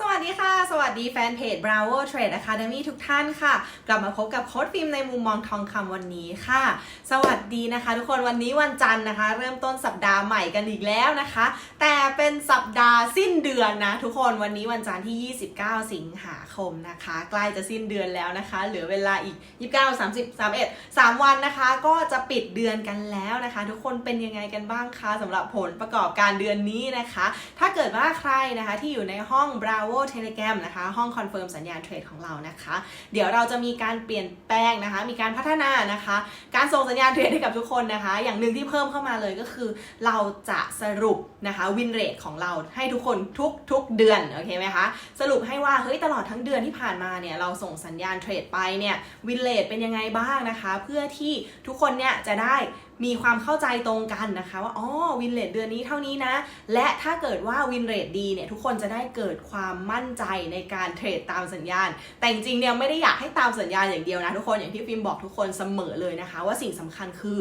สวัสดีค่ะ สวัสดีแฟนเพจ Bravo Trade Academy ทุกท่านค่ะ กลับมาพบกับโค้ดฟิล์มในมุมมองทองคำวันนี้ค่ะ สวัสดีนะคะ ทุกคนวันนี้วันจันทร์นะคะ เริ่มต้นสัปดาห์ใหม่กันอีกแล้วนะคะ แต่เป็นสัปดาห์สิ้นเดือนนะ ทุกคนวันนี้วันจันทร์ที่ 29 สิงหาคมนะคะ ใกล้จะสิ้นเดือนแล้วนะคะ เหลือเวลาอีก 29 30 31 3 วันนะคะ ก็จะปิดเดือนกันแล้วนะคะ ทุกคนเป็นยังไงกันบ้างคะสำหรับผลประกอบการเดือนนี้นะคะ ถ้าเกิดว่าใครนะคะที่อยู่ในห้อง Bravo Telegram นะคะ ห้องคอนเฟิร์มสัญญาณเทรดของเรานะคะ เดี๋ยวเราจะมีการเปลี่ยนแปลงนะคะ มีการพัฒนานะคะ การส่งสัญญาณเทรดให้กับทุกคนนะคะ อย่างหนึ่งที่เพิ่มเข้ามาเลยก็คือ เราจะสรุปนะคะวินเรทของเราให้ทุกคนทุกทุกเดือนโอเคไหมคะสรุปให้ว่าเฮ้ยตลอดทั้งเดือนที่ผ่านมาเนี่ยเราส่งสัญญาณเทรดไปเนี่ยวินเรทเป็นยังไงบ้างนะคะ เพื่อที่ทุกคนเนี่ยจะได้มีความเข้าใจตรงกันนะคะว่าอ๋อวินเรทเดือนนี้เท่านี้นะ และถ้าเกิดว่าวินเรทดีเนี่ยทุกคนจะได้เกิดความมั่นใจในการเทรดตามสัญญาณ แต่จริงๆเนี่ยไม่ได้อยากให้ตามสัญญาณอย่างเดียวนะทุกคนอย่างที่ฟิล์มบอกทุกคนเสมอเลยนะคะ ว่าสิ่งสำคัญคือ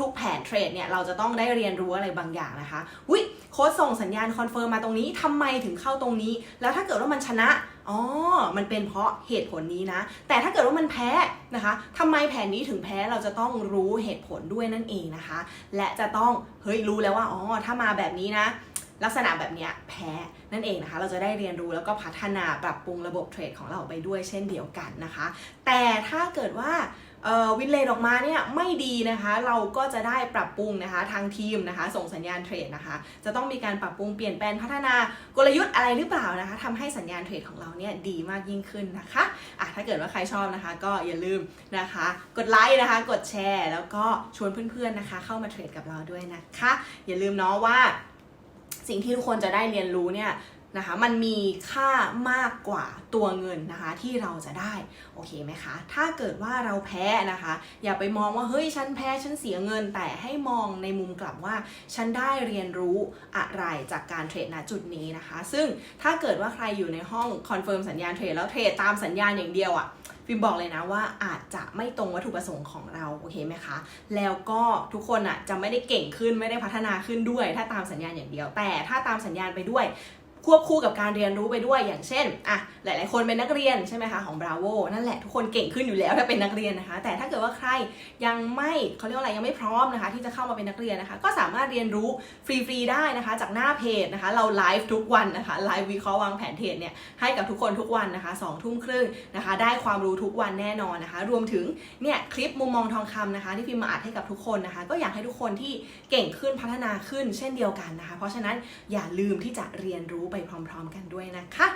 ทุกๆ แผนเทรดเนี่ยเราจะต้องได้เรียนรู้อะไรบางอย่างนะคะอุ้ยโค้ดส่งสัญญาณคอนเฟิร์มมาตรงนี้ทำไมถึงเข้าตรงนี้ แล้วถ้าเกิดว่ามันชนะ อ๋อ มันเป็นเพราะเหตุผลนี้นะ แต่ถ้าเกิดว่ามันแพ้นะคะทำไมแผนนี้ถึงแพ้เราจะต้องรู้เหตุผลด้วยนั่นเองนะคะ และจะต้อง เฮ้ย รู้แล้วว่า อ๋อ ถ้ามาแบบนี้นะ ลักษณะแบบนี้แพ้นั่นเองนะคะ เราจะได้เรียนรู้แล้วก็พัฒนาปรับปรุงระบบเทรดของเราไปด้วยเช่นเดียวกันนะคะ แต่ถ้าเกิดว่าวินเลนออกมาเนี่ยไม่ดีนะคะ เราก็จะได้ปรับปรุงนะคะทางทีมนะคะ ส่งสัญญาณเทรดนะคะ จะต้องมีการปรับปรุงเปลี่ยนแปลงพัฒนากลยุทธ์อะไรหรือเปล่านะคะทำให้สัญญาณเทรดของเราเนี่ยดีมากยิ่งขึ้นนะคะอะถ้าเกิดว่าใครชอบนะคะ ก็อย่าลืมนะคะ กดไลค์นะคะ กดแชร์ แล้วก็ชวนเพื่อนๆนะคะ เข้ามาเทรดกับเราด้วยนะคะ อย่าลืมเนาะว่า สิ่งที่ทุกคนจะได้เรียนรู้เนี่ยนะคะมันมีค่ามากกว่าตัวเงินนะคะที่เราจะได้โอเคไหมคะ ถ้าเกิดว่าเราแพ้นะคะ อย่าไปมองว่าเฮ้ยฉันแพ้ฉันเสียเงิน แต่ให้มองในมุมกลับว่า ฉันได้เรียนรู้อะไรจากการเทรดณจุดนี้นะคะ ซึ่งถ้าเกิดว่าใครอยู่ในห้องคอนเฟิร์มสัญญาณเทรดแล้วเทรดตามสัญญาณอย่างเดียวอะ่ะ ฟิล์มบอกเลยนะว่าอาจจะไม่ตรงวัตถุประสงค์ของเราโอเคไหมคะแล้วก็ทุกคนอะจะไม่ได้เก่งขึ้นไม่ได้พัฒนาขึ้นด้วย ถ้าตามสัญญาณอย่างเดียว แต่ถ้าตามสัญญาณไปด้วย ควบคู่กับการเรียนรู้ไปด้วยอย่างเช่นอะหลาย ๆ คนเป็นนักเรียนใช่ไหมคะของ Bravo นั่นแหละทุกคนเก่งขึ้นอยู่แล้วถ้าเป็นนักเรียนนะคะ แต่ถ้าเกิดว่าใครยังไม่เขาเรียกว่าอะไรยังไม่พร้อมนะคะ ที่จะเข้ามาเป็นนักเรียนนะคะ ก็สามารถเรียนรู้ฟรี ๆ ได้นะคะ จากหน้าเพจนะคะ เราไลฟ์ทุกวันนะคะไลฟ์วิเคราะห์วางแผนเทรดเนี่ยให้กับทุกคนทุกวันนะคะสองทุ่มครึ่งนะคะ ได้ความรู้ทุกวันแน่นอนนะคะ รวมถึงเนี่ยคลิปมุมมองทองคำนะคะ ที่พิมพ์มาอัดให้กับทุกคนนะคะ ก็อยากให้ทุกคนที่เก่งขึ้นพัฒนาขึ้นเช่นเดียวกันนะคะ เพราะฉะนั้นอย่าลืมที่จะเรียนรู้ไปพร้อม ๆ กันด้วยนะคะ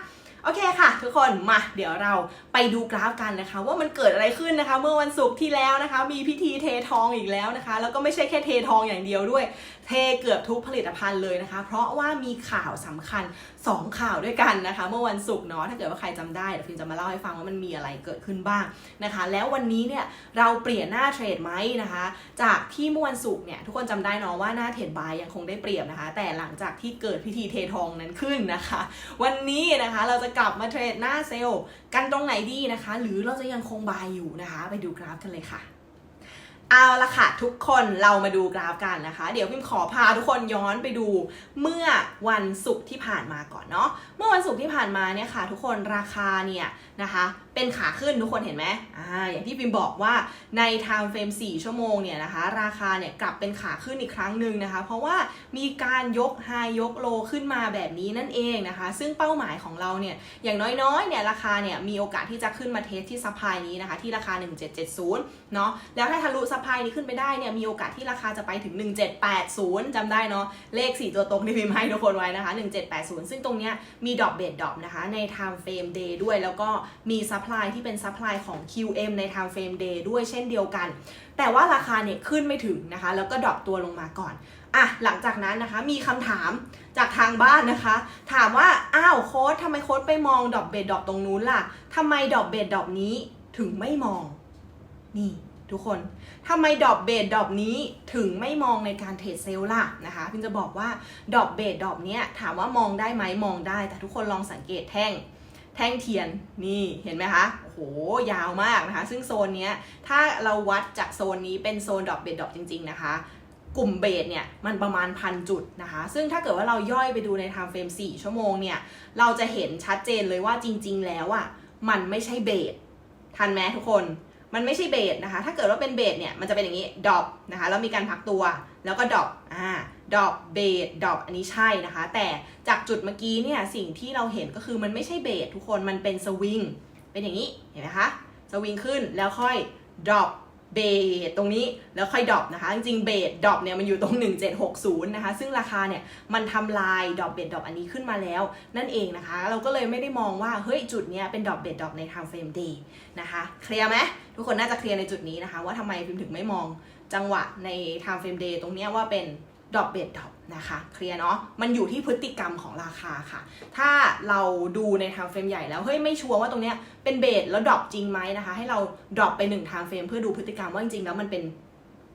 โอเคค่ะ ทุกคนมาเดี๋ยวเราไปดูกราฟกันนะคะ ว่ามันเกิดอะไรขึ้นนะคะ เมื่อวันศุกร์ที่แล้วนะคะ มีพิธีเททองอีกแล้วนะคะ แล้วก็ไม่ใช่แค่เททองอย่างเดียวด้วย เทเกือบทุกผลิตภัณฑ์เลยนะคะ เพราะว่ามีข่าวสำคัญ 2 ข่าวด้วยกันนะคะ เมื่อวันศุกร์เนาะถ้าเกิดว่าใครจำได้เดี๋ยวฟิล์มจะมาเล่าให้ฟังว่ามันมีอะไรเกิดขึ้นบ้างนะคะ แล้ววันนี้เนี่ยเราเปลี่ยนหน้าเทรดไหมนะคะ จากที่เมื่อวันศุกร์เนี่ยทุกคนจำได้เนาะว่าหน้าเทรดบายยังคงได้เปรียบนะคะ แต่หลังจากที่เกิดพิธีเททองนั้นขึ้นนะคะ วันนี้นะคะเราจะกลับมาเทรดหน้าเซลล์กันตรงไหนดีนะคะ หรือเราจะยังคงบายอยู่นะคะ ไปดูกราฟกันเลยค่ะ เอาละค่ะทุกคนเรามาดูกราฟกันนะคะ เดี๋ยวพิมขอพาทุกคนย้อนไปดูเมื่อวันศุกร์ที่ผ่านมาก่อนเนาะเมื่อวันศุกร์ที่ผ่านมาเนี่ยค่ะ ทุกคนราคาเนี่ยนะคะเป็นขาขึ้นทุกคนเห็นไหมอ่าอย่างที่พิมบอกว่าใน time frame 4 ชั่วโมงเนี่ยนะคะ ราคาเนี่ยกลับเป็นขาขึ้นอีกครั้งหนึ่งนะคะ เพราะว่ามีการยก high ยก low ขึ้นมาแบบนี้นั่นเองนะคะ ซึ่งเป้าหมายของเราเนี่ยอย่างน้อยๆเนี่ยราคาเนี่ยมีโอกาสที่จะขึ้นมาเทสที่ซัพพลายนี้นะคะที่ราคา 1770เนาะแล้วถ้าทะลุซัพพลายนี้ขึ้นไปได้เนี่ยมีโอกาสที่ราคาจะไปถึง 1780จำได้เนาะเลข 4 ตัวตรงที่พิมพ์ให้ทุกคนไว้นะคะ 1780 ซึ่งตรงเนี้ยมีดอกเบดดอกนะคะใน time frame day ด้วยแล้วก็มีซัพพลายที่เป็นซัพพลายของ QM ใน time frame day ด้วยเช่นเดียวกัน แต่ว่าราคาเนี่ยขึ้นไม่ถึงนะคะ แล้วก็ดรอปตัวลงมาก่อนอะหลังจากนั้นนะคะมีคำถามจากทางบ้านนะคะ ถามว่าอ้าวโค้ดทำไมโค้ดไปมองดอปเบดดอปตรงนู้นล่ะทำไมดอปเบดดอปนี้ถึงไม่มองนี่ ทุกคนทำไมดอปเบดดอปนี้ถึงไม่มองในการเทรดเซลล์ล่ะนะคะ พิมจะบอกว่าดอปเบดดอปเนี้ยถามว่ามองได้ไหมมองได้ แต่ทุกคนลองสังเกตแท่งแท่งเทียนนี่เห็นไหมคะโอ้โหยาวมากนะคะ ซึ่งโซนเนี้ยถ้าเราวัดจากโซนนี้เป็นโซนดอปเบดดอปจริง ๆ นะคะกลุ่มเบสเนี่ยมันประมาณพันจุดนะคะ ซึ่งถ้าเกิดว่าเราย่อยไปดูใน time frame 4ชั่วโมงเนี่ย เราจะเห็นชัดเจนเลยว่าจริง ๆ แล้วอะ่ะมันไม่ใช่เบสทันไหมทุกคน มันไม่ใช่เบสนะคะ ถ้าเกิดว่าเป็นเบสเนี่ย มันจะเป็นอย่างนี้ดอปนะคะแล้วมีการพักตัว แล้วก็ดอปอ่าดอปเบสดอปอันนี้ใช่นะคะ แต่จากจุดเมื่อกี้เนี่ย สิ่งที่เราเห็นก็คือมันไม่ใช่เบสทุกคน มันเป็นสวิง เป็นอย่างนี้ เห็นไหมคะ สวิงขึ้นแล้วค่อยดรอป เบสตรงนี้แล้วค่อยดรอปนะคะ จริงๆเบสดรอปเนี่ยมันอยู่ตรง 1760 นะคะ ซึ่งราคาเนี่ยมันทำลายดรอปเบสดรอปอันนี้ขึ้นมาแล้ว นั่นเองนะคะ เราก็เลยไม่ได้มองว่าเฮ้ยจุดเนี้ยเป็นดรอปเบสดรอปใน time frame day นะคะเคลียร์ไหมทุกคนน่าจะเคลียร์ในจุดนี้นะคะ ว่าทำไมพิมถึงไม่มองจังหวะในทางเฟรมเดย์ตรงเนี้ยว่าเป็น ดอกเบ็ดดอกนะคะเคลียร์เนาะมันอยู่ที่พฤติกรรมของราคาค่ะ ถ้าเราดูในทางเฟรมใหญ่แล้วเฮ้ยไม่ชัวร์ว่าตรงเนี้ยเป็นเบสแล้วดรอปจริงไหมนะคะ ให้เราดรอปไปหนึ่งทางเฟรมเพื่อดูพฤติกรรมว่าจริงๆแล้วมันเป็น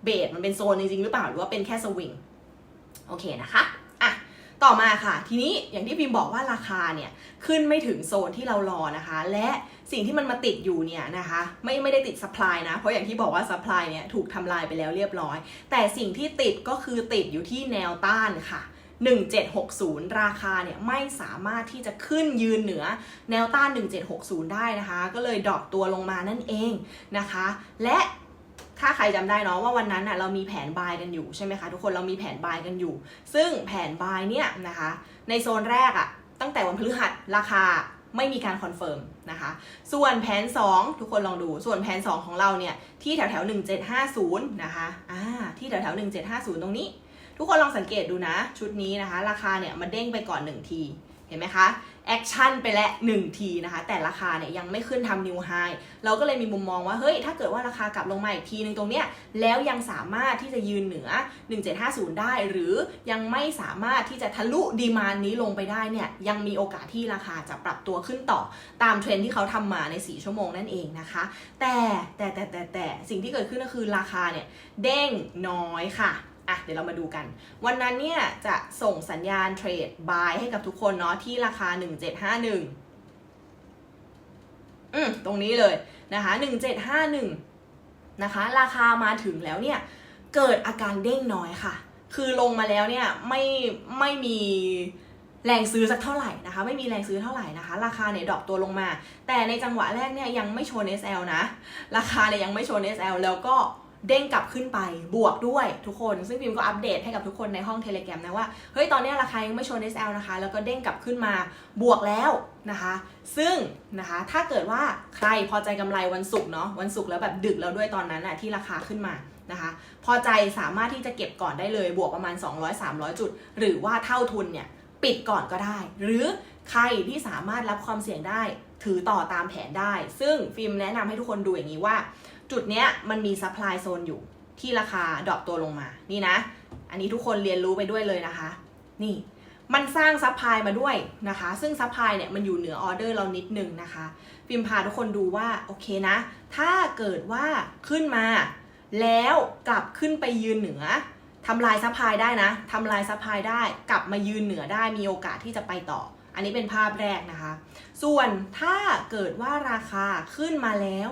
เบสมันเป็นโซนจริงๆหรือเปล่าหรือว่าเป็นแค่สวิงโอเคนะคะ ต่อมาค่ะ ทีนี้อย่างที่พิมพ์บอกว่าราคาเนี่ยขึ้นไม่ถึงโซนที่เรารอนะคะ และสิ่งที่มันมาติดอยู่เนี่ยนะคะ ไม่ไม่ได้ติดสป라이นะ เพราะอย่างที่บอกว่าสป라이เนี่ยถูกทำลายไปแล้วเรียบร้อย แต่สิ่งที่ติดก็คือติดอยู่ที่แนวต้านค่ะ 1760 ราคาเนี่ยไม่สามารถที่จะขึ้นยืนเหนือแนวต้าน 1760 ได้นะคะ ก็เลยดรอปตัวลงมานั่นเองนะคะ และ ถ้าใครจำได้เนาะว่าวันนั้นน่ะเรามีแผนบายกันอยู่ใช่ไหมคะทุกคนเรามีแผนบายกันอยู่ ซึ่งแผนบายเนี่ยนะคะในโซนแรกอะตั้งแต่วันพฤหัสราคาไม่มีการคอนเฟิร์มนะคะ ส่วนแผน 2 ทุกคนลองดู ส่วนแผน 2 ของเราเนี่ยที่แถวแถว1750 นะคะ อ่า ที่แถวแถว1750 ตรงนี้ ทุกคนลองสังเกตดูนะ ชุดนี้นะคะ ราคาเนี่ยมันเด้งไปก่อน 1 ที เห็นไหมคะ แอคชั่นไปแล้ว1ทีนะคะ แต่ราคาเนี่ยยังไม่ขึ้นทำนิวไฮเราก็เลยมีมุมมองว่า เฮ้ย ถ้าเกิดว่าราคากลับลงมาอีกทีนึงตรงเนี้ยแล้วยังสามารถที่จะยืนเหนือ 1750 ได้ หรือยังไม่สามารถที่จะทะลุดีมานนี้ลงไปได้เนี่ยยังมีโอกาสที่ราคาจะปรับตัวขึ้นต่อตามเทรนที่เขาทำมาใน 4 ชั่วโมงนั่นเองนะคะ แต่แต่แต่แต่แต่สิ่งที่เกิดขึ้นก็คือราคาเนี่ยเด้งน้อยค่ะ อะเดี๋ยวเรามาดูกัน วันนั้นเนี่ยจะส่งสัญญาณเทรดบายให้กับทุกคนเนาะที่ราคา 1751 อืมตรงนี้เลยนะคะ 1751 นะคะ ราคามาถึงแล้วเนี่ย เกิดอาการเด้งน้อยค่ะ คือลงมาแล้วเนี่ยไม่ไม่มีแรงซื้อสักเท่าไหร่นะคะ ไม่มีแรงซื้อเท่าไหร่นะคะ ราคาเนี่ยดรอปตัวลงมา แต่ในจังหวะแรกเนี่ยยังไม่โชว์ SL นะ ราคาเนี่ยยังไม่โชว์ SL แล้วก็ เด้งกลับขึ้นไปบวกด้วยทุกคน ซึ่งพิมก็อัปเดตให้กับทุกคนในห้องเทเล gram นะว่า เฮ้ย ตอนนี้ราคายังไม่โชว์ SL นะคะ แล้วก็เด้งกลับขึ้นมาบวกแล้วนะคะ ซึ่งนะคะถ้าเกิดว่าใครพอใจกำไรวันศุกร์เนาะวันศุกร์แล้วแบบดึกแล้วด้วยตอนนั้นอะที่ราคาขึ้นมานะคะ พอใจสามารถที่จะเก็บก่อนได้เลย บวกประมาณ 200-300 จุด หรือว่าเท่าทุนเนี่ยปิดก่อนก็ได้ หรือใครที่สามารถรับความเสี่ยงได้ ถือต่อตามแผนได้ ซึ่งฟิล์มแนะนำให้ทุกคนดูอย่างนี้ว่า จุดเนี้ยมันมีซัพพลายโซนอยู่ที่ราคาดรอปตัวลงมา นี่นะ อันนี้ทุกคนเรียนรู้ไปด้วยเลยนะคะ นี่ มันสร้างซัพพลายมาด้วยนะคะ ซึ่งซัพพลายเนี่ยมันอยู่เหนือออเดอร์เรานิดนึงนะคะฟิล์มพาทุกคนดูว่า โอเคนะ ถ้าเกิดว่าขึ้นมา แล้วกลับขึ้นไปยืนเหนือทำลายซัพพลายได้นะทำลายซัพพลายได้ กลับมายืนเหนือได้ มีโอกาสที่จะไปต่อ อันนี้เป็นภาพแรกนะคะ ส่วนถ้าเกิดว่าราคาขึ้นมาแล้ว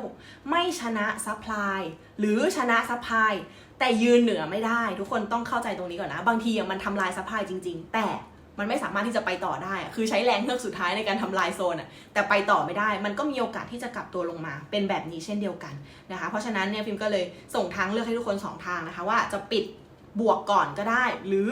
ไม่ชนะซัพพลายหรือชนะซัพพลายแต่ยืนเหนือไม่ได้ ทุกคนต้องเข้าใจตรงนี้ก่อนนะ บางทีมันทำลายซัพพลายจริง ๆ แต่มันไม่สามารถที่จะไปต่อได้ คือใช้แรงเฮือกสุดท้ายในการทำลายโซนอะแต่ไปต่อไม่ได้ มันก็มีโอกาสที่จะกลับตัวลงมา เป็นแบบนี้เช่นเดียวกันนะคะ เพราะฉะนั้นเนี่ยฟิล์มก็เลยส่งทางเลือกให้ทุกคนสองทางนะคะ ว่าจะปิดบวกก่อนก็ได้ หรือ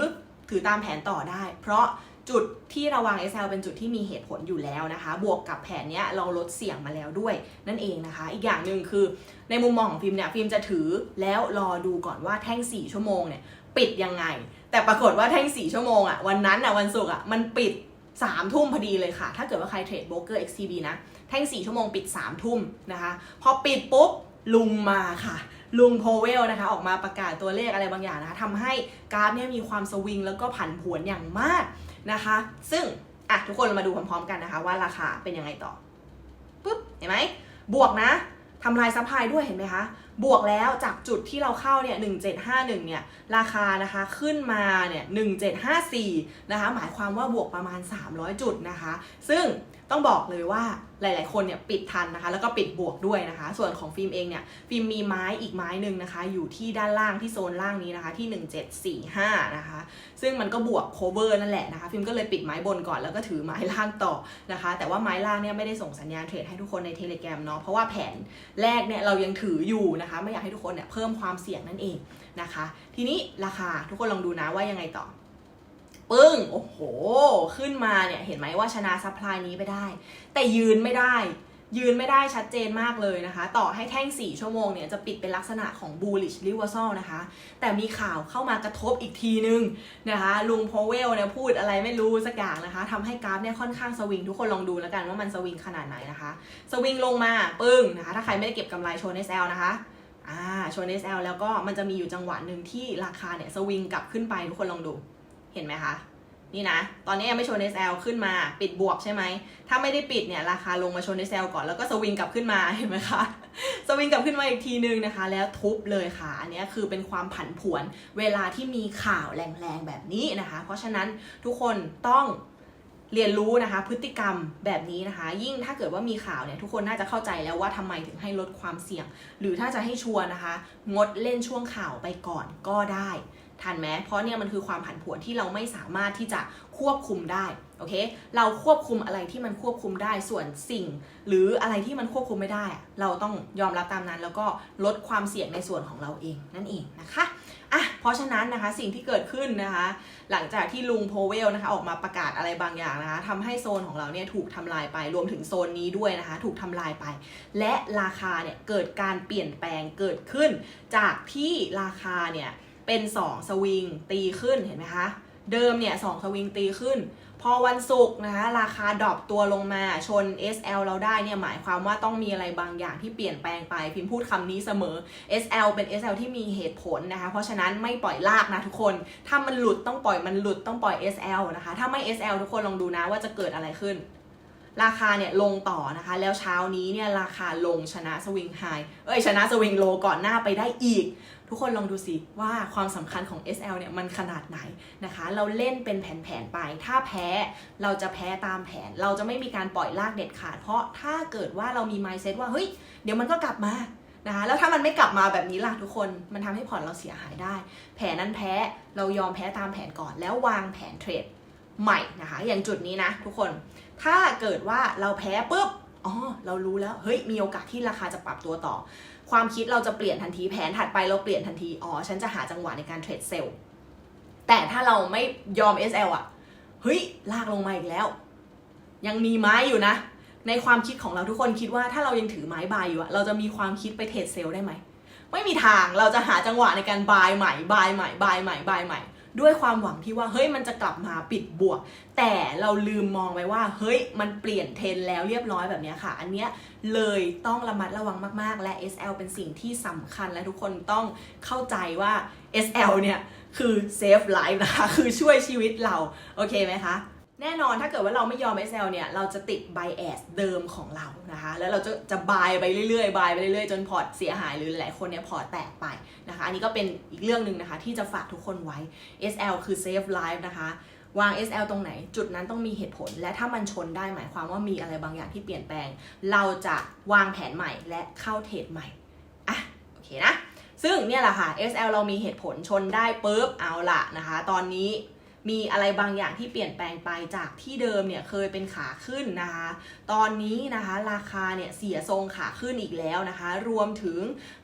ถือตามแผนต่อได้ เพราะ จุดที่ระวาง SL เป็นจุดที่มีเหตุผลอยู่แล้วนะคะ บวกกับแผนเนี้ยเราลดเสี่ยงมาแล้วด้วย นั่นเองนะคะ อีกอย่างหนึ่งคือในมุมมองของฟิล์มเนี่ยฟิล์มจะถือแล้วรอดูก่อนว่าแท่ง 4 ชั่วโมงเนี่ยปิดยังไง แต่ปรากฏว่าแท่ง 4 ชั่วโมงอะวันนั้นอะวันศุกร์อะมันปิด3ทุ่มพอดีเลยค่ะ ถ้าเกิดว่าใครเทรดโบรกเกอร์ XCB นะ แท่ง 4 ชั่วโมงปิด3ทุ่มนะคะ พอปิดปุ๊บ ลุงมาค่ะ ลุงโพเวลนะคะ ออกมาประกาศตัวเลขอะไรบางอย่างนะคะทำให้กราฟเนี่ยมีความสวิงแล้วก็ผันผวนอย่างมาก นะคะ ซึ่งอะทุกคนเรามาดูพร้อมๆกันนะคะว่าราคาเป็นยังไงต่อปุ๊บเห็นไหมบวกนะทำลายซัพพลายด้วยเห็นไหมคะ บวกแล้วจากจุดที่เราเข้าเนี่ย1751เนี่ยราคานะคะขึ้นมาเนี่ย1754นะคะหมายความว่าบวกประมาณ300จุดนะคะ ซึ่ง ต้องบอกเลยว่าหลาย ๆ คนเนี่ยปิดทันนะคะ แล้วก็ปิดบวกด้วยนะคะ ส่วนของฟิล์มเองเนี่ยฟิล์มมีไม้อีกไม้หนึ่งนะคะ อยู่ที่ด้านล่างที่โซนล่างนี้นะคะ ที่ 1745 นะคะ ซึ่งมันก็บวกโคเวอร์นั่นแหละนะคะ ฟิล์มก็เลยปิดไม้บนก่อนแล้วก็ถือไม้ล่างต่อนะคะ แต่ว่าไม้ล่างเนี่ยไม่ได้ส่งสัญญาณเทรดให้ทุกคนในเทเล gram เนาะเพราะว่าแผนแรกเนี่ยเรายังถืออยู่นะคะ ไม่อยากให้ทุกคนเนี่ยเพิ่มความเสี่ยงนั่นเองนะคะ ทีนี้ราคาทุกคนลองดูนะว่ายังไงต่อ ปึ้ง โอ้โห ขึ้นมาเนี่ย เห็นไหมว่าชนะซัพพลายนี้ไปได้ แต่ยืนไม่ได้ ยืนไม่ได้ชัดเจนมากเลยนะคะ ต่อให้แท่ง 4 ชั่วโมงเนี่ย จะปิดเป็นลักษณะของ bullish reversal นะคะ แต่มีข่าวเข้ามากระทบอีกทีนึงนะคะ ลุงพอเวลเนี่ยพูดอะไรไม่รู้สักอย่างนะคะทำให้กราฟเนี่ยค่อนข้างสวิง ทุกคนลองดูแล้วกันว่ามันสวิงขนาดไหนนะคะ สวิงลงมาปึ้งนะคะ ถ้าใครไม่ได้เก็บกำไรโชว์ SL นะคะอ่าโชว์ SL แล้วก็มันจะมีอยู่จังหวะหนึ่งที่ราคาเนี่ยสวิงกลับขึ้นไปทุกคนลองดู เห็นไหมคะ นี่นะ ตอนนี้ยังไม่ชว์ SL ขึ้นมา ปิดบวกใช่ไหม ถ้าไม่ได้ปิดเนี่ยราคาลงมาชว์ SL ก่อนแล้วก็สวิงกลับขึ้นมาเห็นไหมคะ สวิงกลับขึ้นมาอีกทีนึงนะคะ แล้วทุบเลยค่ะ อันนี้คือเป็นความผันผวนเวลาที่มีข่าวแรงๆแบบนี้นะคะ เพราะฉะนั้นทุกคนต้องเรียนรู้นะคะ พฤติกรรมแบบนี้นะคะ ยิ่งถ้าเกิดว่ามีข่าวเนี่ยทุกคนน่าจะเข้าใจแล้วว่าทำไมถึงให้ลดความเสี่ยง หรือถ้าจะให้ชัวร์นะคะ งดเล่นช่วงข่าวไปก่อนก็ได้ ทันไหมเพราะเนี่ยมันคือความผันผวนที่เราไม่สามารถที่จะควบคุมได้โอเคเราควบคุมอะไรที่มันควบคุมได้ส่วนสิ่ง หรืออะไรที่มันควบคุมไม่ได้ เราต้องยอมรับตามนั้น แล้วก็ลดความเสี่ยงในส่วนของเราเองนั่นเองนะคะอะเพราะฉะนั้นนะคะสิ่งที่เกิดขึ้นนะคะ หลังจากที่ลุงโพเวลนะคะออกมาประกาศอะไรบางอย่างนะคะทำให้โซนของเราเนี่ยถูกทำลายไปรวมถึงโซนนี้ด้วยนะคะ ถูกทำลายไป และราคาเนี่ยเกิดการเปลี่ยนแปลงเกิดขึ้น จากที่ราคาเนี่ย เป็น2สวิงตีขึ้นเห็นไหมคะ เดิมเนี่ยสสวิงตีขึ้น พอวันศุกร์นะคะราคาดรอปตัวลงมาชน SL เราได้เนี่ยหมายความว่าต้องมีอะไรบางอย่างที่เปลี่ยนแปลงไปพิมพ์พูดคำนี้เสมอ SL เป็น SL ที่มีเหตุผลนะคะ เพราะฉะนั้นไม่ปล่อยลากนะทุกคน ถ้ามันหลุดต้องปล่อยมันหลุดต้องปล่อย SL นะคะ ถ้าไม่ SL ทุกคนลองดูนะว่าจะเกิดอะไรขึ้น ราคาเนี่ยลงต่อนะคะ แล้วเช้านี้เนี่ยราคาลงชนะสวิงไฮเอ้ยชนะสวิงโลก่อนหน้าไปได้อีก ทุกคนลองดูสิว่าความสำคัญของ SL เนี่ยมันขนาดไหนนะคะ เราเล่นเป็นแผนๆไป ถ้าแพ้เราจะแพ้ตามแผน เราจะไม่มีการปล่อยลากเด็ดขาด เพราะถ้าเกิดว่าเรามี mindset ว่าเฮ้ยเดี๋ยวมันก็กลับมานะคะแล้วถ้ามันไม่กลับมาแบบนี้ล่ะทุกคน มันทำให้พอร์ตเราเสียหายได้ แผนนั้นแพ้เรายอมแพ้ตามแผนก่อน แล้ววางแผนเทรดใหม่นะคะ อย่างจุดนี้นะทุกคน ถ้าเกิดว่าเราแพ้ปุ๊บอ๋อเรารู้แล้วเฮ้ยมีโอกาสที่ราคาจะปรับตัวต่อ ความคิดเราจะเปลี่ยนทันทีแผนถัดไปเราเปลี่ยนทันทีอ๋อฉันจะหาจังหวะในการเทรดเซลล์แต่ถ้าเราไม่ยอม SL อะเฮ้ยลากลงมาอีกแล้ว ยังมีไม้อยู่นะ ในความคิดของเราทุกคนคิดว่าถ้าเรายังถือไม้บายอยู่อะเราจะมีความคิดไปเทรดเซลล์ได้ไหมไม่มีทางเราจะหาจังหวะในการบายใหม่บายใหม่บายใหม่บายใหม่ ด้วยความหวังที่ว่าเฮ้ยมันจะกลับมาปิดบวก แต่เราลืมมองไปว่า เฮ้ยมันเปลี่ยนเทรนแล้วเรียบร้อยแบบนี้ค่ะ อันเนี้ยเลยต้องระมัดระวังมากๆ และ SL เป็นสิ่งที่สำคัญและทุกคนต้องเข้าใจว่า SL เนี่ยคือเซฟไลฟ์นะคะ คือช่วยชีวิตเรา โอเคไหมคะ แน่นอนถ้าเกิดว่าเราไม่ยอม SL เนี่ย เราจะติด bias เดิมของเรานะคะ แล้วเราจะจะบายไปเรื่อยๆบายไปเรื่อยๆ จนพอร์ตเสียหายหรือหลายคนเนี่ยพอร์ตแตกไปนะคะ อันนี้ก็เป็นอีกเรื่องหนึ่งนะคะ ที่จะฝากทุกคนไว้ SL คือ save life นะคะวาง SL ตรงไหน จุดนั้นต้องมีเหตุผล และถ้ามันชนได้หมายความว่ามีอะไรบางอย่างที่เปลี่ยนแปลง เราจะวางแผนใหม่และเข้าเทรดใหม่อะโอเคนะซึ่งเนี่ยแหละค่ะ SL เรามีเหตุผลชนได้ปุ๊บเอาละนะคะ ตอนนี้ มีอะไรบางอย่างที่เปลี่ยนแปลงไปจากที่เดิมเนี่ยเคยเป็นขาขึ้นนะคะ ตอนนี้นะคะราคาเนี่ยเสียทรงขาขึ้นอีกแล้วนะคะ รวมถึง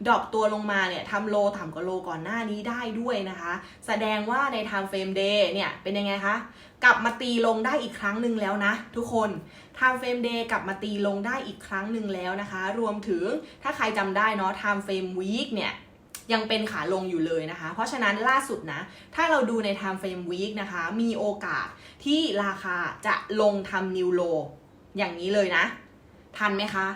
ดรอปตัวลงมาเนี่ยทำโลต่ำกว่าโลก่อนหน้านี้ได้ด้วยนะคะ แสดงว่าใน time frame day เนี่ยเป็นยังไงคะกลับมาตีลงได้อีกครั้งหนึ่งแล้วนะทุกคน time frame day กลับมาตีลงได้อีกครั้งหนึ่งแล้วนะคะ รวมถึงถ้าใครจำได้เนาะ time frame week เนี่ย ยังเป็นขาลงอยู่เลยนะคะ เพราะฉะนั้นล่าสุดนะ ถ้าเราดูใน time frame week นะคะ มีโอกาสที่ราคาจะลงทำนิวโลอย่างนี้เลยนะ ทันไหมคะ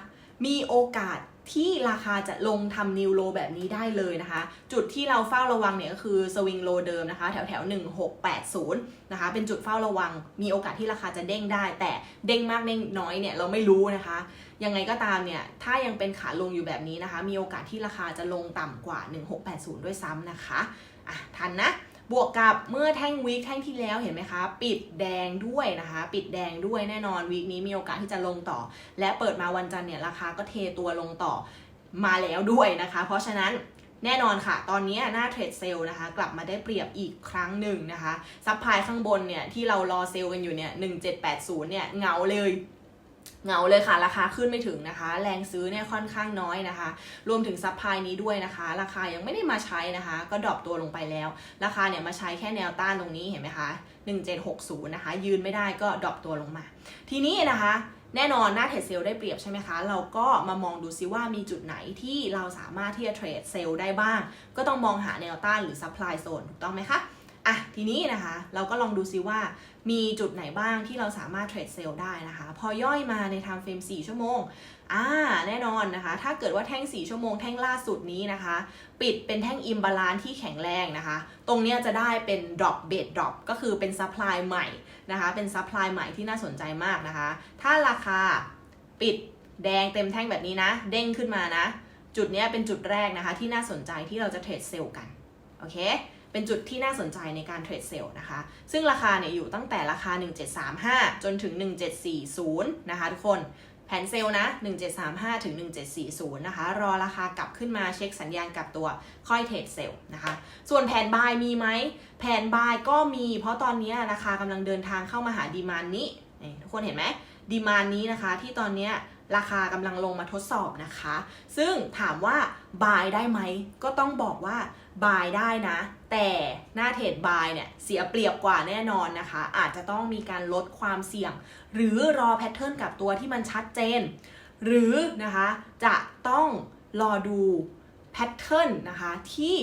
มีโอกาสที่ราคาจะลงทำนิวโลแบบนี้ได้เลยนะคะ จุดที่เราเฝ้าระวังเนี่ยก็คือสวิงโลเดิมนะคะ แถวแถว1680 นะคะ เป็นจุดเฝ้าระวัง มีโอกาสที่ราคาจะเด้งได้ แต่เด้งมากเด้งน้อยเนี่ยเราไม่รู้นะคะ ยังไงก็ตามเนี่ย ถ้ายังเป็นขาลงอยู่แบบนี้นะคะ มีโอกาสที่ราคาจะลงต่ำกว่า 1680 ด้วยซ้ำนะคะ อะ ทันนะ บวกกับเมื่อแท่งวีคแท่งที่แล้วเห็นไหมคะ ปิดแดงด้วยนะคะ ปิดแดงด้วยแน่นอนวีคนี้มีโอกาสที่จะลงต่อ และเปิดมาวันจันทร์เนี่ยราคาก็เทตัวลงต่อมาแล้วด้วยนะคะ เพราะฉะนั้นแน่นอนค่ะ ตอนนี้หน้าเทรดเซลนะคะ กลับมาได้เปรียบอีกครั้งหนึ่งนะคะซับพลายข้างบนเนี่ยที่เรารอเซลกันอยู่เนี่ย1780เนี่ยเงาเลย เงาเลยค่ะ ราคาขึ้นไม่ถึงนะคะ แรงซื้อเนี่ยค่อนข้างน้อยนะคะ รวมถึงซัพพลายนี้ด้วยนะคะ ราคายังไม่ได้มาใช้นะคะ ก็ดรอปตัวลงไปแล้ว ราคาเนี่ยมาใช้แค่แนวต้านตรงนี้เห็นไหมคะ 1760 นะคะ ยืนไม่ได้ก็ดรอปตัวลงมา ทีนี้นะคะแน่นอนหน้าเทรดเซลได้เปรียบใช่ไหมคะ เราก็มามองดูซิว่ามีจุดไหนที่เราสามารถที่จะเทรดเซลได้บ้าง ก็ต้องมองหาแนวต้านหรือซัพพลายโซนถูกต้องไหมคะ อะทีนี้นะคะเราก็ลองดูซิว่ามีจุดไหนบ้างที่เราสามารถเทรดเซลล์ได้นะคะ พอย่อยมาใน time frame 4ชั่วโมงอ่าแน่นอนนะคะ ถ้าเกิดว่าแท่ง 4 ชั่วโมงแท่งล่าสุดนี้นะคะ ปิดเป็นแท่งอิมบาลานที่แข็งแรงนะคะ ตรงเนี้ยจะได้เป็น drop bait drop ก็คือเป็นซัพพลายใหม่นะคะ เป็นซัพพลายใหม่ที่น่าสนใจมากนะคะ ถ้าราคาปิดแดงเต็มแท่งแบบนี้นะ เด้งขึ้นมานะ จุดเนี้ยเป็นจุดแรกนะคะ ที่น่าสนใจที่เราจะเทรดเซลล์กันโอเค เป็นจุดที่น่าสนใจในการเทรดเซลล์นะคะ ซึ่งราคาเนี่ยอยู่ตั้งแต่ราคา 1735 จนถึง 1740 นะคะทุกคนแผนเซลล์นะ 1735 ถึง 1740 นะคะ รอราคากลับขึ้นมาเช็คสัญญาณกลับตัว ค่อยเทรดเซลล์นะคะ ส่วนแผนบายมีไหม แผนบายก็มี เพราะตอนนี้ราคากำลังเดินทางเข้ามาหาดีมานนี้ ทุกคนเห็นไหม ดีมานนี้นะคะที่ตอนนี้ราคากำลังลงมาทดสอบนะคะ ซึ่งถามว่าบายได้ไหม ก็ต้องบอกว่า บายได้นะ แต่หน้าเทรดบายเนี่ยเสียเปรียบกว่าแน่นอนนะคะ อาจจะต้องมีการลดความเสี่ยง หรือรอแพทเทิร์นกับตัวที่มันชัดเจน หรือนะคะจะต้องรอดูแพทเทิร์นนะคะที่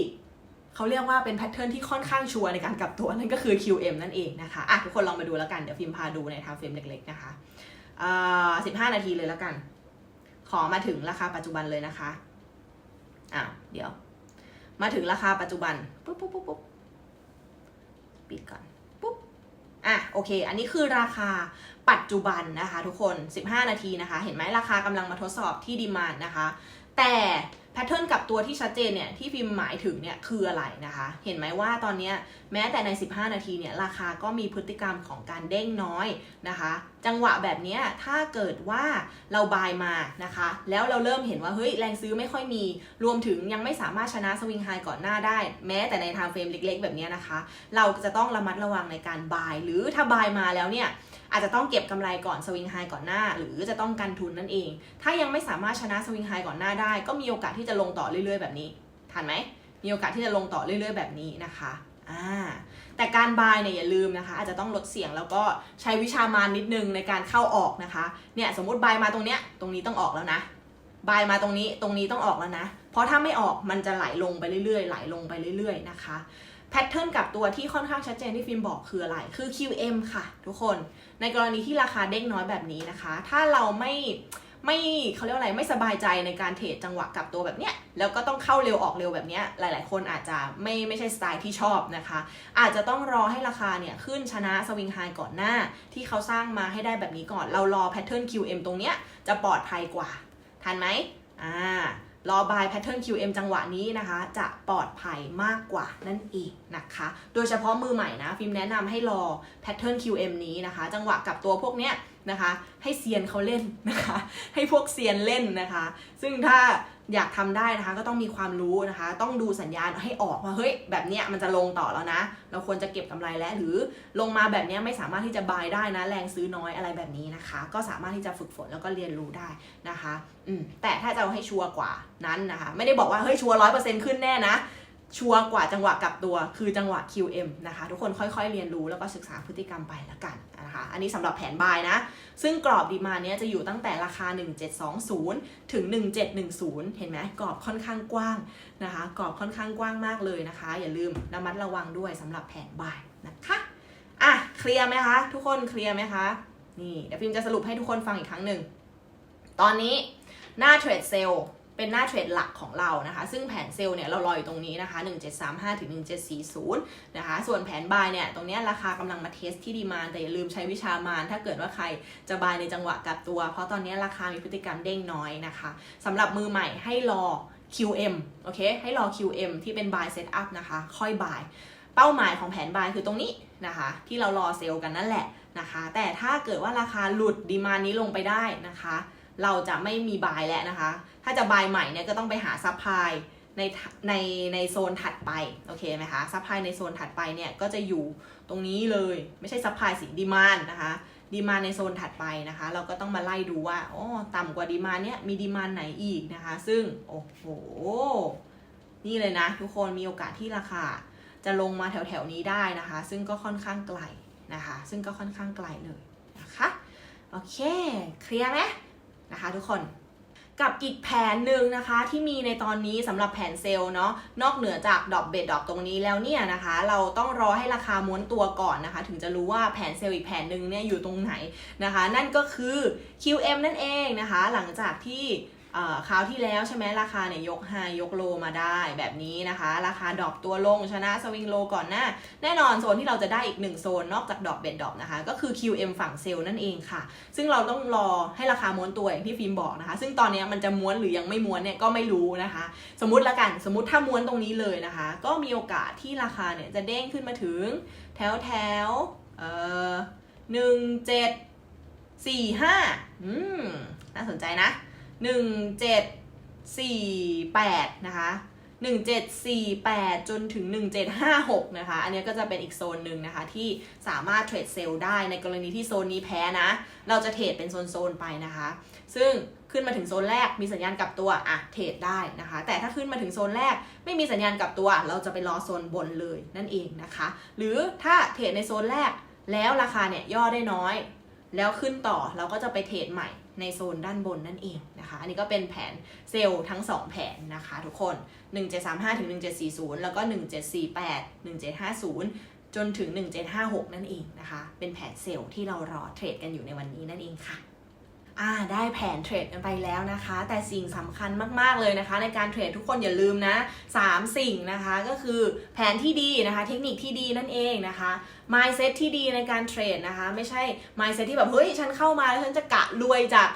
เขาเรียกว่าเป็นแพทเทิร์นที่ค่อนข้างชัวร์ในการกลับตัวนั่นก็คือ QM นั่นเองนะคะอะทุกคนลองมาดูแล้วกัน เดี๋ยวฟิล์มพาดูในทางเฟรมเล็กๆนะคะอ่า15นาทีเลยแล้วกัน ขอมาถึงราคาปัจจุบันเลยนะคะอ้าวเดี๋ยว มาถึงราคาปัจจุบันปุ๊บปุ๊บปุ๊บปุ๊บปิดก่อนปุ๊บอะโอเค อันนี้คือราคาปัจจุบันนะคะ ทุกคน 15 นาทีนะคะ เห็นไหมราคากำลังมาทดสอบที่ดีมานนะคะ แต่ แพทเทิร์นกับตัวที่ชัดเจนเนี่ยที่ฟิล์มหมายถึงเนี่ยคืออะไรนะคะ เห็นไหมว่าตอนนี้แม้แต่ใน 15 นาทีเนี่ยราคาก็มีพฤติกรรมของการเด้งน้อยนะคะ จังหวะแบบนี้ถ้าเกิดว่าเราบายมานะคะ แล้วเราเริ่มเห็นว่าเฮ้ยแรงซื้อไม่ค่อยมี รวมถึงยังไม่สามารถชนะสวิงไฮก่อนหน้าได้ แม้แต่ในไทม์เฟรมเล็ก ๆ แบบนี้นะคะ เราจะต้องระมัดระวังในการบายหรือถ้าบายมาแล้วเนี่ย อาจจะต้องเก็บกำไรก่อนสวิงไฮก่อนหน้า หรือจะต้องกันทุนนั่นเอง ถ้ายังไม่สามารถชนะสวิงไฮก่อนหน้าได้ ก็มีโอกาสที่จะลงต่อเรื่อยๆ แบบนี้ทันไหมมีโอกาสที่จะลงต่อเรื่อยๆ แบบนี้นะคะอ่าแต่การบายเนี่ยอย่าลืมนะคะ อาจจะต้องลดเสียงแล้วก็ใช้วิชามานนิดนึงในการเข้าออกนะคะเนี่ยสมมติบายมาตรงเนี้ยตรงนี้ต้องออกแล้วนะบายมาตรงนี้ตรงนี้ต้องออกแล้วนะ เพราะถ้าไม่ออกมันจะไหลลงไปเรื่อยๆ ไหลลงไปเรื่อย ๆ นะคะ แพทเทิร์นกับตัวที่ค่อนข้างชัดเจนที่ฟิล์มบอกคืออะไร คือ QM ค่ะ ทุกคน ในกรณีที่ราคาเด้งน้อยแบบนี้นะคะ ถ้าเราไม่ไม่เขาเรียกว่าอะไรไม่สบายใจในการเทรดจังหวะกับตัวแบบเนี้ยแล้วก็ต้องเข้าเร็วออกเร็วแบบเนี้ยหลาย ๆ คนอาจจะไม่ไม่ใช่สไตล์ที่ชอบนะคะ อาจจะต้องรอให้ราคาเนี่ยขึ้นชนะสวิงไฮก่อนหน้า ที่เขาสร้างมาให้ได้แบบนี้ก่อน เรารอแพทเทิร์น QM ตรงเนี้ยจะปลอดภัยกว่าทันไหมอ่า รอบายแพทเทิร์น QM จังหวะนี้นะคะ จะปลอดภัยมากกว่านั่นเองนะคะ โดยเฉพาะมือใหม่นะ ฟิล์มแนะนำให้รอแพทเทิร์น QM นี้นะคะ จังหวะกับตัวพวกเนี้ย นะคะ ให้เซียนเขาเล่นนะคะ ให้พวกเซียนเล่นนะคะ ซึ่งถ้าอยากทำได้นะคะ ก็ต้องมีความรู้นะคะ ต้องดูสัญญาณให้ออกว่าเฮ้ยแบบเนี้ยมันจะลงต่อแล้วนะ เราควรจะเก็บกำไรแล้วหรือลงมาแบบเนี้ยไม่สามารถที่จะบายได้นะ แรงซื้อน้อยอะไรแบบนี้นะคะ ก็สามารถที่จะฝึกฝนแล้วก็เรียนรู้ได้นะคะ อืมแต่ถ้าจะเอาให้ชัวร์กว่านั้นนะคะ ไม่ได้บอกว่าเฮ้ยชัวร์ร้อยเปอร์เซ็นต์ขึ้นแน่นะ ชัวร์กว่าจังหวะกลับตัวคือจังหวะ QM นะคะ ทุกคนค่อยๆเรียนรู้แล้วก็ศึกษาพฤติกรรมไปแล้วกันนะคะ อันนี้สำหรับแผนบายนะ ซึ่งกรอบดีมาเนี้ยจะอยู่ตั้งแต่ราคา 1720 ถึง 1710 เห็นไหมกรอบค่อนข้างกว้างนะคะ กรอบค่อนข้างกว้างมากเลยนะคะ อย่าลืมระมัดระวังด้วยสำหรับแผนบายนะคะอะเคลียร์ไหมคะทุกคนเคลียร์ไหมคะนี่เดี๋ยวฟิมจะสรุปให้ทุกคนฟังอีกครั้งหนึ่งตอนนี้หน้าเทรดเซลล์ เป็นหน้าเทรดหลักของเรานะคะ ซึ่งแผนเซลล์เนี่ยเรารออยู่ตรงนี้นะคะ 1735ถึง1740 นะคะ ส่วนแผนบายเนี่ยตรงนี้ราคากำลังมาเทสที่ดีมานแต่อย่าลืมใช้วิชามาน ถ้าเกิดว่าใครจะบายในจังหวะกลับตัว เพราะตอนนี้ราคามีพฤติกรรมเด้งน้อยนะคะสำหรับมือใหม่ให้รอ QM โอเค ให้รอ QM ที่เป็น buy setup นะคะ ค่อย buy เป้าหมายของแผนบายคือตรงนี้นะคะ ที่เรารอเซลล์กันนั่นแหละนะคะ แต่ถ้าเกิดว่าราคาหลุดดีมานี้ลงไปได้นะคะ เราจะไม่มีบายแล้วนะคะ ถ้าจะบายใหม่เนี่ยก็ต้องไปหาซัพพลายในในในโซนถัดไปโอเคไหมคะซัพพลายในโซนถัดไปเนี่ยก็จะอยู่ตรงนี้เลยไม่ใช่ซัพพลายสิดีมานนะคะดีมานในโซนถัดไปนะคะ เราก็ต้องมาไล่ดูว่าอ๋อต่ำกว่าดีมานเนี่ยมีดีมานไหนอีกนะคะ ซึ่งโอ้โหนี่เลยนะทุกคนมีโอกาสที่ราคาจะลงมาแถวๆนี้ได้นะคะ ซึ่งก็ค่อนข้างไกลนะคะ ซึ่งก็ค่อนข้างไกลเลยนะคะโอเคเคลียร์ไหม นะคะทุกคนกับอีกแผนหนึ่งนะคะที่มีในตอนนี้สำหรับแผนเซลล์เนาะนอกเหนือจากดอกเบดดอกตรงนี้แล้วเนี่ยนะคะ เราต้องรอให้ราคาม้วนตัวก่อนนะคะ ถึงจะรู้ว่าแผนเซลล์อีกแผนหนึ่งเนี่ยอยู่ตรงไหนนะคะ นั่นก็คือ QM นั่นเองนะคะ หลังจากที่ คราวที่แล้วใช่ไหมราคาเนี่ยยกไฮยกโลมาได้แบบนี้นะคะ ราคาดรอปตัวลงชนะสวิงโลก่อนหน้า แน่นอนโซนที่เราจะได้อีกหนึ่งโซนนอกจากดรอปเบ็ดดรอปนะคะ ก็คือ QM ฝั่งเซลล์นั่นเองค่ะ ซึ่งเราต้องรอให้ราคาม้วนตัวอย่างที่ฟิล์มบอกนะคะ ซึ่งตอนนี้มันจะม้วนหรือยังไม่ม้วนเนี่ยก็ไม่รู้นะคะ สมมติละกันสมมติถ้าม้วนตรงนี้เลยนะคะ ก็มีโอกาสที่ราคาเนี่ยจะเด้งขึ้นมาถึง แถวแถวเอ่อหนึ่งเจ็ดสี่ห้าอืมน่าสนใจนะ หนึ่งเจ็ดสี่แปดนะคะ 1748 จนถึง 1756 นะคะ อันนี้ก็จะเป็นอีกโซนหนึ่งนะคะ ที่สามารถเทรดเซลล์ได้ในกรณีที่โซนนี้แพ้นะ เราจะเทรดเป็นโซน ๆ ไปนะคะ ซึ่งขึ้นมาถึงโซนแรกมีสัญญาณกลับตัวอะเทรดได้นะคะ แต่ถ้าขึ้นมาถึงโซนแรกไม่มีสัญญาณกลับตัว เราจะไปรอโซนบนเลยนั่นเองนะคะ หรือถ้าเทรดในโซนแรกแล้วราคาเนี่ยย่อได้น้อย แล้วขึ้นต่อเราก็จะไปเทรดใหม่ ในโซนด้านบนนั่นเองนะคะ อันนี้ก็เป็นแผนเซลล์ทั้ง 2 แผนนะคะทุกคน 1735 ถึง 1740 แล้วก็ 1748 1750 จนถึง 1756 นั่นเองนะคะ เป็นแผนเซลล์ที่เรารอเทรดกันอยู่ในวันนี้นั่นเองค่ะ อ่าได้แผนเทรดกันไปแล้วนะคะ แต่สิ่งสำคัญมากๆเลยนะคะ ในการเทรดทุกคนอย่าลืมนะ 3 สิ่งนะคะก็คือแผนที่ดีนะคะ เทคนิคที่ดีนั่นเองนะคะ mindset ที่ดีในการเทรดนะคะ ไม่ใช่ mindset ที่แบบ เฮ้ย ฉันเข้ามาแล้วฉันจะกะรวยจาก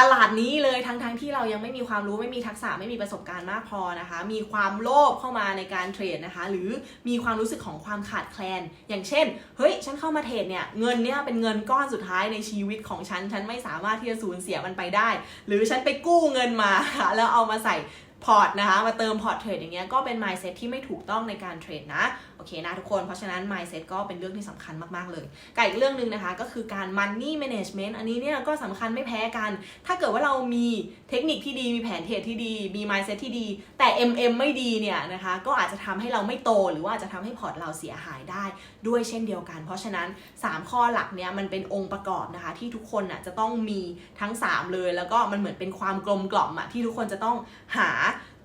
ตลาดนี้เลยทั้งๆทที่เรายังไม่มีความรู้ไม่มีทักษะไม่มีประสบการณ์มากพอนะคะ มีความโลภเข้ามาในการเทรดนะคะ หรือมีความรู้สึกของความขาดแคลน อย่างเช่น เฮ้ย ฉันเข้ามาเทรดเนี่ยเงินเนี่ยเป็นเงินก้อนสุดท้ายในชีวิตของฉัน ฉันไม่สามารถที่จะสูญเสียมันไปได้ หรือฉันไปกู้เงินมาแล้วเอามาใส่ พอร์ตนะคะ มาเติมพอร์ตเทรดอย่างเงี้ยก็เป็น mindset ที่ไม่ถูกต้องในการเทรดนะโอเคนะทุกคน เพราะฉะนั้น mindset ก็เป็นเรื่องที่สำคัญมาก ๆ เลยกับอีกเรื่องหนึ่งนะคะ ก็คือการ money management อันนี้เนี่ยก็สำคัญไม่แพ้กัน ถ้าเกิดว่าเรามีเทคนิคที่ดีมีแผนเทรดที่ดี มี mindset ที่ดี แต่ MM ไม่ดีเนี่ยนะคะก็อาจจะทำให้เราไม่โต หรือว่าอาจจะทำให้พอร์ตเราเสียหายได้ด้วยเช่นเดียวกัน เพราะฉะนั้น 3 ข้อหลักเนี่ยมันเป็นองค์ประกอบนะคะ ที่ทุกคนน่ะจะต้องมีทั้ง 3 เลย แล้วก็มันเหมือนเป็นความกลมกล่อมอะที่ทุกคนจะต้องหา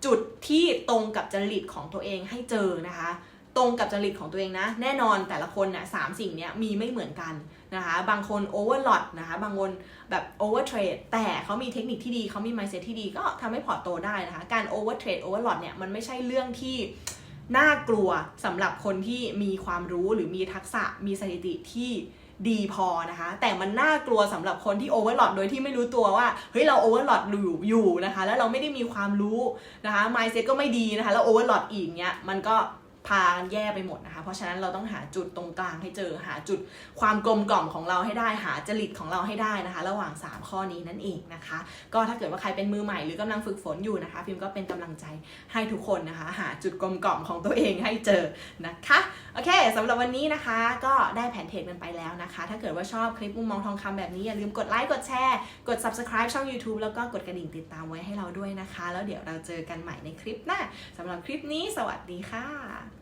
จุดที่ตรงกับจริตของตัวเองให้เจอนะคะ ตรงกับจริตของตัวเองนะ แน่นอนแต่ละคนนะ่ะสามสิ่งนี้มีไม่เหมือนกันนะคะ บางคนโอเวอร์ลอตนะคะ บางคนแบบโอเวอร์เทรดแต่เขามีเทคนิคที่ดีเขามีมายเซ็ตที่ดีก็ทำให้พอร์ตโตได้นะคะ การโอเวอร์เทรดโอเวอร์ลอตเนี่ยมันไม่ใช่เรื่องที่น่ากลัวสำหรับคนที่มีความรู้หรือมีทักษะมีสถิติที่ ดีพอนะคะ แต่มันน่ากลัวสำหรับคนที่โอเวอร์หลอตโดยที่ไม่รู้ตัวว่าเฮ้ยเราโอเวอร์ลอตอยู่อยู่นะคะ แล้วเราไม่ได้มีความรู้นะคะมายเซ็ตก็ไม่ดีนะคะแล้วโอเวอร์หลอตอีกเนี้ยมันก็ พาแย่ไปหมดนะคะ เพราะฉะนั้นเราต้องหาจุดตรงกลางให้เจอหาจุดความกลมกล่อมของเราให้ได้หาจริตของเราให้ได้นะคะ ระหว่าง 3 ข้อนี้นั่นเองนะคะ ก็ถ้าเกิดว่าใครเป็นมือใหม่หรือกำลังฝึกฝนอยู่นะคะ พิมก็เป็นกำลังใจให้ทุกคนนะคะ หาจุดกลมกล่อมของตัวเองให้เจอนะคะโอเคสำหรับวันนี้นะคะ ก็ได้แผนเทรดกันไปแล้วนะคะ ถ้าเกิดว่าชอบคลิปมุมมองทองคำแบบนี้อย่าลืมกดไลค์กดแชร์กด subscribe ช่อง YouTube แล้วก็กดกระดิ่งติดตามไว้ให้เราด้วยนะคะ แล้วเดี๋ยวเราเจอกันใหม่ในคลิปหน้าสำหรับคลิปนี้สวัสดีค่ะ